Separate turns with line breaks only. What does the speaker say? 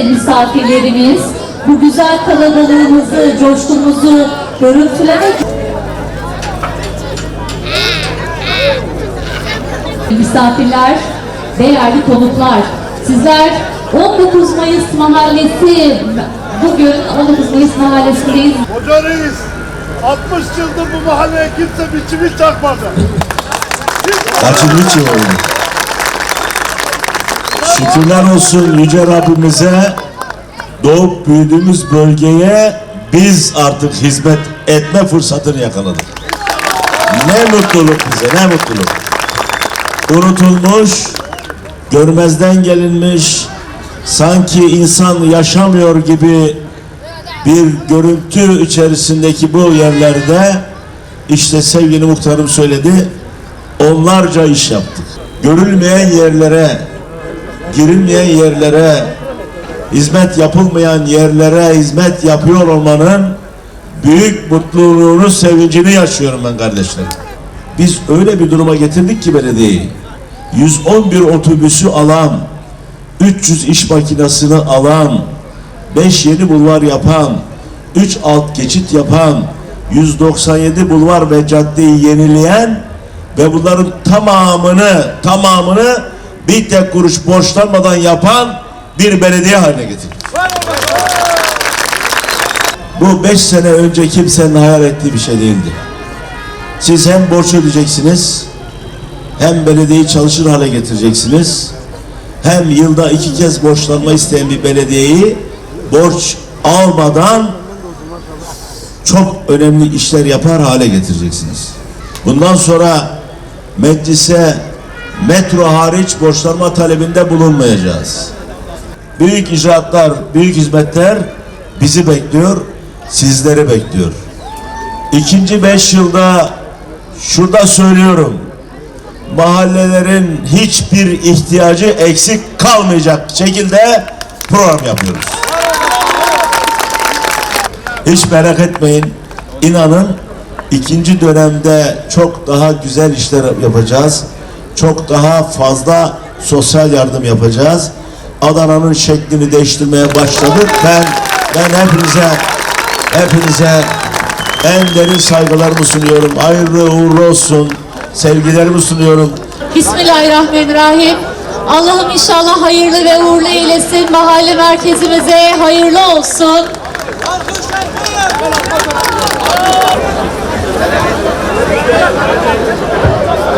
de misafirlerimiz bu güzel kalabalığımızı, coşkumuzu görüntülemek misafirler, değerli konuklar, sizler 19 Mayıs Mahallesi, bugün 19 Mayıs Mahallesi'ndeyiz.
Hoca reis 60 yıldır bu mahalleye kimse bir çivi çakmadı.
Kaçıncı yıl oldu? Şükürler olsun Yüce Rabbimize doğup büyüdüğümüz bölgeye biz artık hizmet etme fırsatını yakaladık. Ne mutluluk bize, ne mutluluk. Unutulmuş, görmezden gelinmiş, sanki insan yaşamıyor gibi bir görüntü içerisindeki bu yerlerde işte sevgili muhtarım söyledi onlarca iş yaptık. Görülmeyen yerlere, girilmeyen yerlere, hizmet yapılmayan yerlere hizmet yapıyor olmanın büyük mutluluğunu, sevincini yaşıyorum ben kardeşlerim. Biz öyle bir duruma getirdik ki belediyeyi. 111 otobüsü alan, 300 iş makinesini alan, 5 yeni bulvar yapan, 3 alt geçit yapan, 197 bulvar ve caddeyi yenileyen ve bunların tamamını tamamını bir tek kuruş borçlanmadan yapan bir belediye haline getirdik. Bu beş sene önce kimsenin hayal ettiği bir şey değildi. Siz hem borç ödeyeceksiniz, hem belediyeyi çalışır hale getireceksiniz, hem yılda iki kez borçlanma isteyen bir belediyeyi borç almadan çok önemli işler yapar hale getireceksiniz. Bundan sonra meclise metro hariç borçlanma talebinde bulunmayacağız. Büyük icraatlar, büyük hizmetler bizi bekliyor, sizleri bekliyor. İkinci beş yılda şurada söylüyorum, mahallelerin hiçbir ihtiyacı eksik kalmayacak şekilde program yapıyoruz. Hiç merak etmeyin. İnanın ikinci dönemde çok daha güzel işler yapacağız. Çok daha fazla sosyal yardım yapacağız. Adana'nın şeklini değiştirmeye başladık. Ben ben hepinize hepinize en derin saygılarımı sunuyorum. Hayırlı uğurlu olsun. Sevgilerimi sunuyorum.
Bismillahirrahmanirrahim. Allah'ım inşallah hayırlı ve uğurlu eylesin. Mahalle merkezimize hayırlı olsun.